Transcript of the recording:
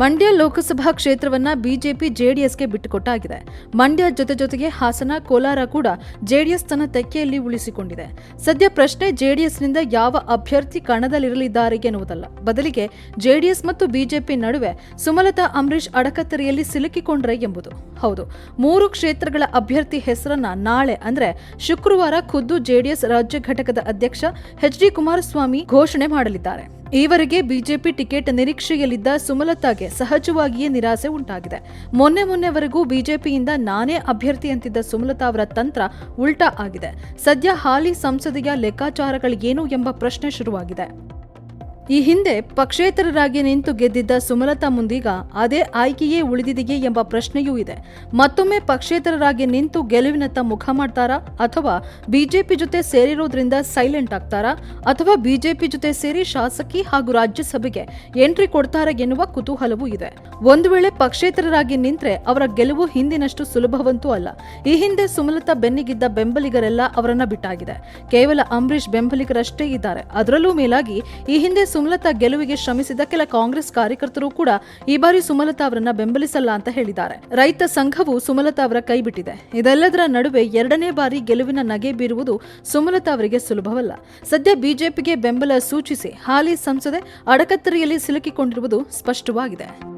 Mandya Lok Sabha ಕ್ಷೇತ್ರವನ್ನ BJP ಜೆಡಿಎಸ್ಗೆ ಬಿಟ್ಟುಕೊಟ್ಟಾಗಿದೆ. ಮಂಡ್ಯ ಜೊತೆ ಜೊತೆಗೆ ಹಾಸನ, ಕೋಲಾರ ಕೂಡ ಜೆಡಿಎಸ್ ತನ್ನ ತೆಕ್ಕೆಯಲ್ಲಿ ಉಳಿಸಿಕೊಂಡಿದೆ. ಸದ್ಯ ಪ್ರಶ್ನೆ ಜೆಡಿಎಸ್ನಿಂದ ಯಾವ ಅಭ್ಯರ್ಥಿ ಕಣದಲ್ಲಿರಲಿದ್ದಾರೆ ಎನ್ನುವುದಲ್ಲ. ಬದಲಿಗೆ ಜೆಡಿಎಸ್ ಮತ್ತು ಬಿಜೆಪಿ ನಡುವೆ ಸುಮಲತಾ, ಅಂಬರೀಷ್ ಅಡಕತ್ತರಿಯಲ್ಲಿ ಸಿಲುಕಿಕೊಂಡ್ರೆ ಎಂಬುದು. ಹೌದು, ಮೂರು ಕ್ಷೇತ್ರಗಳ ಅಭ್ಯರ್ಥಿ ಹೆಸರನ್ನ ನಾಳೆ ಅಂದ್ರೆ ಶುಕ್ರವಾರ ಖುದ್ದು ಜೆಡಿಎಸ್ ರಾಜ್ಯ ಘಟಕದ ಅಧ್ಯಕ್ಷ ಎಚ್ ಡಿ ಕುಮಾರಸ್ವಾಮಿ ಘೋಷಣೆ ಮಾಡಲಿದ್ದಾರೆ. ಈವರೆಗೆ ಬಿಜೆಪಿ ಟಿಕೆಟ್ ನಿರೀಕ್ಷೆಯಲ್ಲಿದ್ದ ಸುಮಲತಾಗೆ ಸಹಜವಾಗಿಯೇ ನಿರಾಸೆ ಉಂಟಾಗಿದೆ. ಮೊನ್ನೆ ಮೊನ್ನೆವರೆಗೂ ಬಿಜೆಪಿಯಿಂದ ನಾನೇ ಅಭ್ಯರ್ಥಿ ಅಂತಿದ್ದ ಸುಮಲತಾ ಅವರ ತಂತ್ರ ಉಲ್ಟಾ ಆಗಿದೆ. ಸದ್ಯ ಹಾಲಿ ಸಂಸದೀಯ ಲೆಕ್ಕಾಚಾರಗಳೇನು ಎಂಬ ಪ್ರಶ್ನೆ ಶುರುವಾಗಿದೆ. ಈ ಹಿಂದೆ ಪಕ್ಷೇತರರಾಗಿ ನಿಂತು ಗೆದ್ದಿದ್ದ ಸುಮಲತಾ ಮುಂದೀಗ ಅದೇ ಆಯ್ಕೆಯೇ ಉಳಿದಿದೆಯೇ ಎಂಬ ಪ್ರಶ್ನೆಯೂ ಇದೆ. ಮತ್ತೊಮ್ಮೆ ಪಕ್ಷೇತರರಾಗಿ ನಿಂತು ಗೆಲುವಿನತ್ತ ಮುಖ ಮಾಡ್ತಾರಾ? ಅಥವಾ ಬಿಜೆಪಿ ಜೊತೆ ಸೇರಿರೋದ್ರಿಂದ ಸೈಲೆಂಟ್ ಆಗ್ತಾರಾ? ಅಥವಾ ಬಿಜೆಪಿ ಜೊತೆ ಸೇರಿ ಶಾಸಕಿ ಹಾಗೂ ರಾಜ್ಯಸಭೆಗೆ ಎಂಟ್ರಿ ಕೊಡ್ತಾರಾ ಎನ್ನುವ ಕುತೂಹಲವೂ ಇದೆ. ಒಂದು ವೇಳೆ ಪಕ್ಷೇತರರಾಗಿ ನಿಂತ್ರೆ ಅವರ ಗೆಲುವು ಹಿಂದಿನಷ್ಟು ಸುಲಭವಂತೂ ಅಲ್ಲ. ಈ ಹಿಂದೆ ಸುಮಲತಾ ಬೆನ್ನಿಗಿದ್ದ ಬೆಂಬಲಿಗರೆಲ್ಲ ಅವರನ್ನ ಬಿಟ್ಟಾಗಿದೆ. ಕೇವಲ ಅಂಬರೀಷ್ ಬೆಂಬಲಿಗರಷ್ಟೇ ಇದ್ದಾರೆ. ಅದರಲ್ಲೂ ಮೇಲಾಗಿ ಈ ಹಿಂದೆ ಸುಮಲತಾ ಗೆಲುವಿಗೆ ಶ್ರಮಿಸಿದ ಕೆಲ ಕಾಂಗ್ರೆಸ್ ಕಾರ್ಯಕರ್ತರು ಕೂಡ ಈ ಬಾರಿ ಸುಮಲತಾ ಅವರನ್ನ ಬೆಂಬಲಿಸಲ್ಲ ಅಂತ ಹೇಳಿದ್ದಾರೆ. ರೈತ ಸಂಘವು ಸುಮಲತಾ ಅವರ ಕೈ ಬಿಟ್ಟಿದೆ ಇದೆಲ್ಲದರ ನಡುವೆ ಎರಡನೇ ಬಾರಿ ಗೆಲುವಿನ ನಗೆ ಬೀರುವುದು ಸುಮಲತಾ ಅವರಿಗೆ ಸುಲಭವಲ್ಲ. ಸದ್ಯ ಬಿಜೆಪಿಗೆ ಬೆಂಬಲ ಸೂಚಿಸಿ ಹಾಲಿ ಸಂಸದೆ ಅಡಕತ್ತರಿಯಲ್ಲಿ ಸಿಲುಕಿಕೊಂಡಿರುವುದು ಸ್ಪಷ್ಟವಾಗಿದೆ.